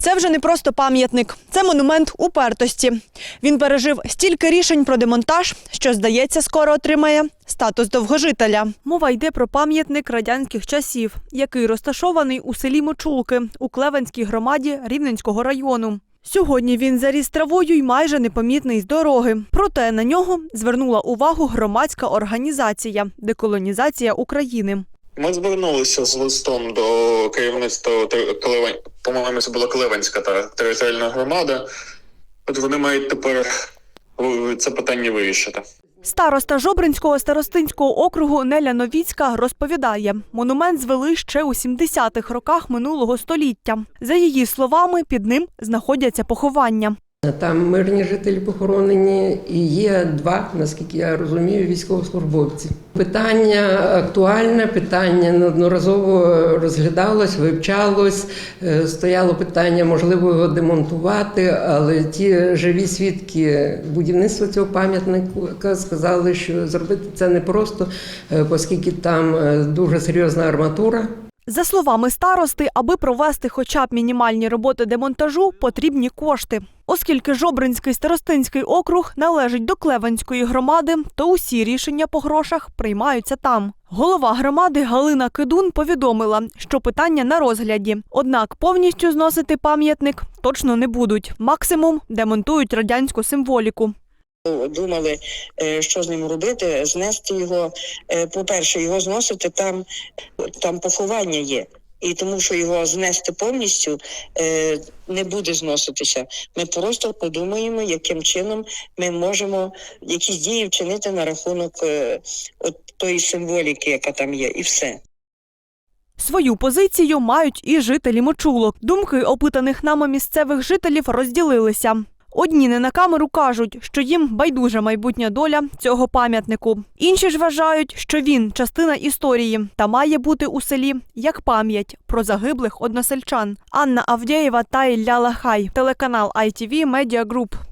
Це вже не просто пам'ятник, це монумент упертості. Він пережив стільки рішень про демонтаж, що, здається, скоро отримає статус довгожителя. Мова йде про пам'ятник радянських часів, який розташований у селі Мочулки у Клевенській громаді Рівненського району. Сьогодні він заріс травою й майже непомітний з дороги. Проте на нього звернула увагу громадська організація Деколонізація України. Ми звернулися з листом до керівництва. По-моєму, це була Клевенська та територіальна громада. От вони мають тепер е, це питання вирішити. Староста Жобринського старостинського округу Неля Новіцька розповідає, монумент звели ще у 70-х роках минулого століття. За її словами, під ним знаходяться поховання. Там мирні жителі похоронені і є два, наскільки я розумію, військовослужбовці. Питання актуальне, питання неодноразово розглядалось, вивчалось. Е, Стояло питання, можливо, його демонтувати, але ті живі свідки будівництва цього пам'ятника сказали, що зробити це непросто, е, оскільки там е, дуже серйозна арматура. За словами старости, аби провести хоча б мінімальні роботи демонтажу, потрібні кошти. Оскільки Жобринський старостинський округ належить до Клевенської громади, то усі рішення по грошах приймаються там. Голова громади Галина Кидун повідомила, що питання на розгляді. Однак повністю зносити пам'ятник точно не будуть. Максимум демонтують радянську символіку. Думали, е, що з ним робити, знести його. Е, По-перше, його зносити там, там поховання є. І тому, що його знести повністю е, не буде зноситися. Ми просто подумаємо, яким чином ми можемо якісь дії вчинити на рахунок от тої символіки, яка там є, і все. Свою позицію мають і жителі Мочулок. Думки опитаних нами місцевих жителів розділилися. Одні не на камеру кажуть, що їм байдужа майбутня доля цього пам'ятнику. Інші ж вважають, що він частина історії та має бути у селі як пам'ять про загиблих односельчан. Анна Авдєєва та Ілля Лахай, телеканал ITV Media Group.